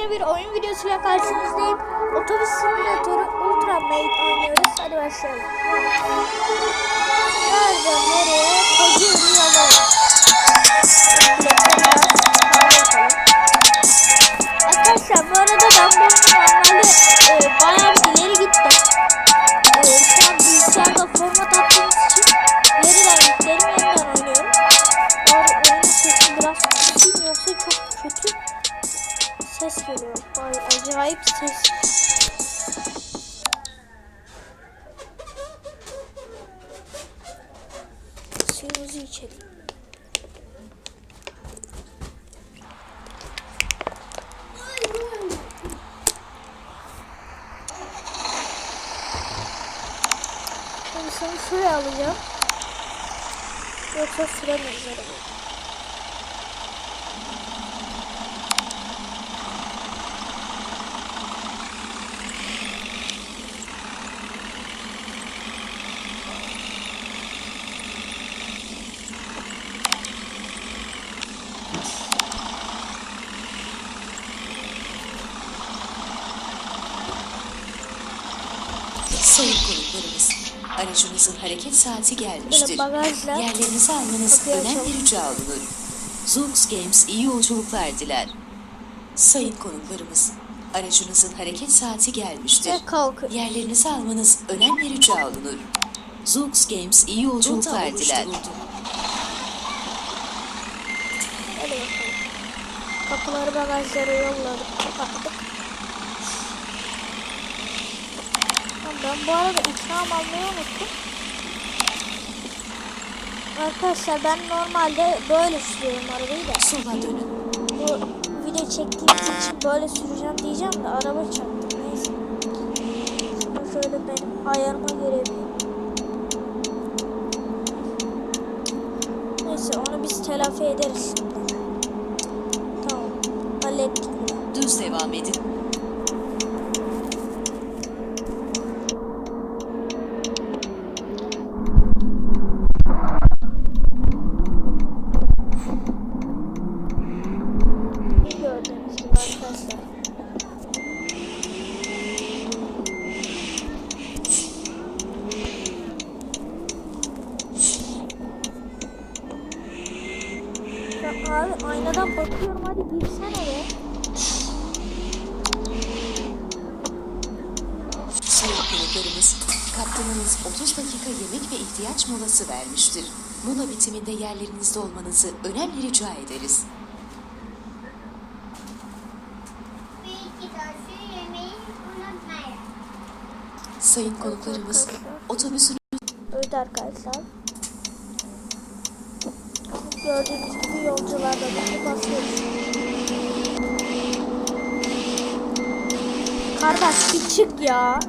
Yeni bir oyun videosuyla karşınızdayım. Otobüs simülatörü Ultra Mate oynuyoruz. Hadi başlayalım. Nereden nereye? Kocaeli yalalım. Arkadaşlar bu arada ben bu normalde e, bayağı Suyumuzu içelim. Şimdi seni şuraya alacağım. Yoksa süremeyiz arabayı. Sayın konuklarımız, aracınızın hareket saati gelmiştir. Bagajla Yerlerinizi almanız kapıyı önemli açalım. rica olunur. Zoox Games iyi yolculuklar diler. Sayın konuklarımız, aracınızın hareket saati gelmiştir. Ve. Yerlerinizi almanız önemli rica olunur. Zoox Games iyi yolculuklar diler. Hadi bakalım. Kapıları bagajları yolladık. Kapattık. Ben bu arada ikram almayı unuttum. Arkadaşlar ben normalde böyle sürüyorum arabayı da. Sola dönün. Bu video çektiğimiz için böyle süreceğim diyeceğim de araba çarptı. Neyse. Şunu şöyle benim ayarıma göre. Neyse onu biz telafi ederiz şimdi. Tamam. Hallettik bunu. Düz devam edin. Gördüğünüz gibi arkadaşlar. Ya abi aynadan bakıyorum hadi girsene be. Sayın konuklarımız, kaptanınız 30 dakika yemek ve ihtiyaç molası vermiştir. Mola bitiminde yerlerinizde olmanızı önemli rica ederiz. Sayın konuklarımız, otobüsün Evet arkadaşlar. Gördüğünüz gibi yolcularda bunu basıyoruz. Kardeş bir çık ya.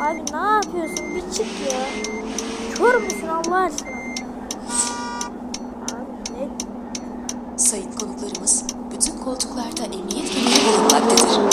Abi ne yapıyorsun? Bir çık ya. Kör müsün Allah aşkına? Sayın konuklarımız, bütün koltuklarda emniyet kemeri bulunmaktadır.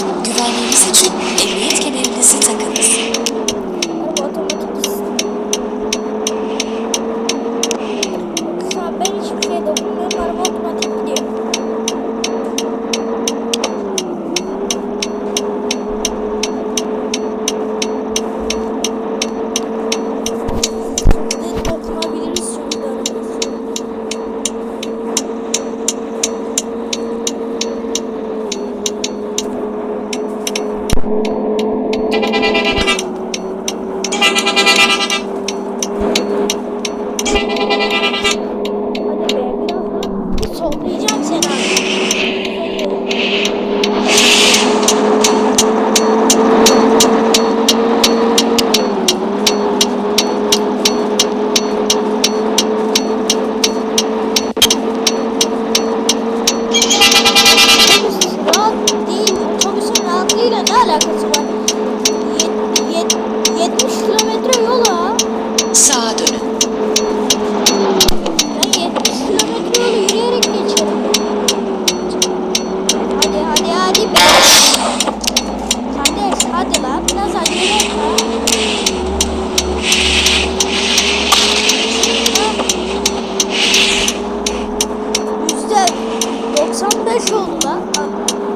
Taş oldu lan.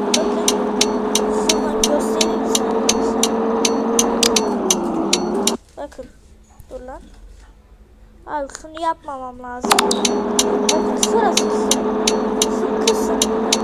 Bakın. Sana göstereyim sana. Bakın. Dur lan. Abi şunu yapmamam lazım. Bakın şurası kısım. Kısım kısım.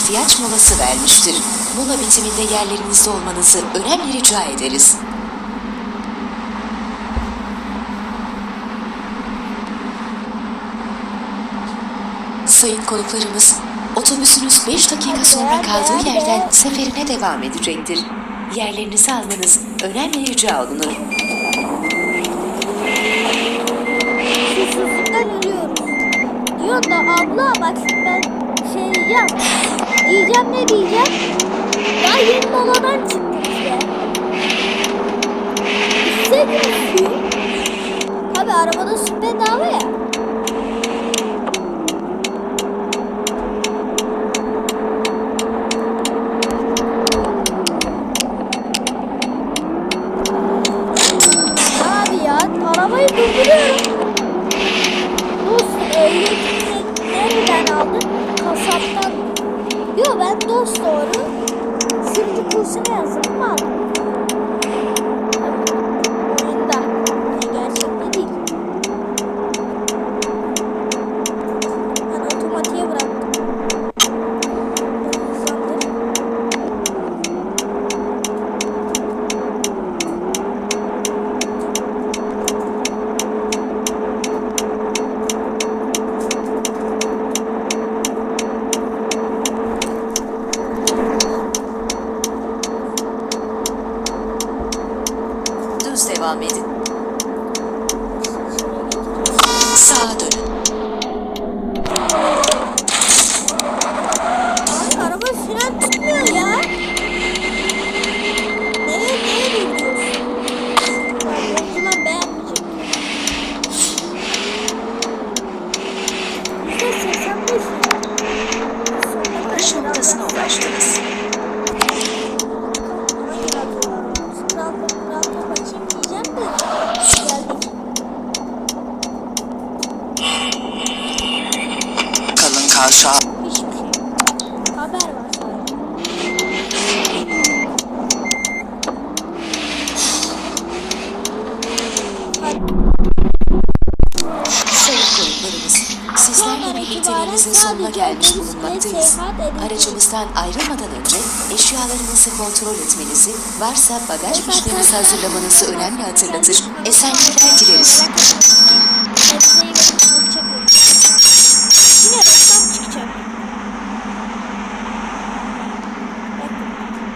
İhtiyaç molası vermiştir. Mola bitiminde yerlerinizde olmanızı önemli rica ederiz. Sayın konuklarımız, otobüsünüz 5 dakika sonra kaldığı yerden seferine devam edecektir. Yerlerinizi almanız önemli rica olunur. Susuzluktan ölüyoruz. Diyor da abla bak ben şey diyeceğim. Diyeceğim ne diyeceğim? Ya yeni moladan çıktık işte. İstediğimiz suyu. Tabi arabada su bedava ya. Devam edin. Sağa dönün. Kavşağa. Hiçbir şey. Haber var sadece. Sonuna gelmiş bulunmaktayız. Aracımızdan ayrılmadan önce eşyalarınızı kontrol etmenizi, varsa bagaj fişlerinizi hazırlamanızı önemli hatırlatır. Esenlikler dileriz. Hepsi iyi. Hoşça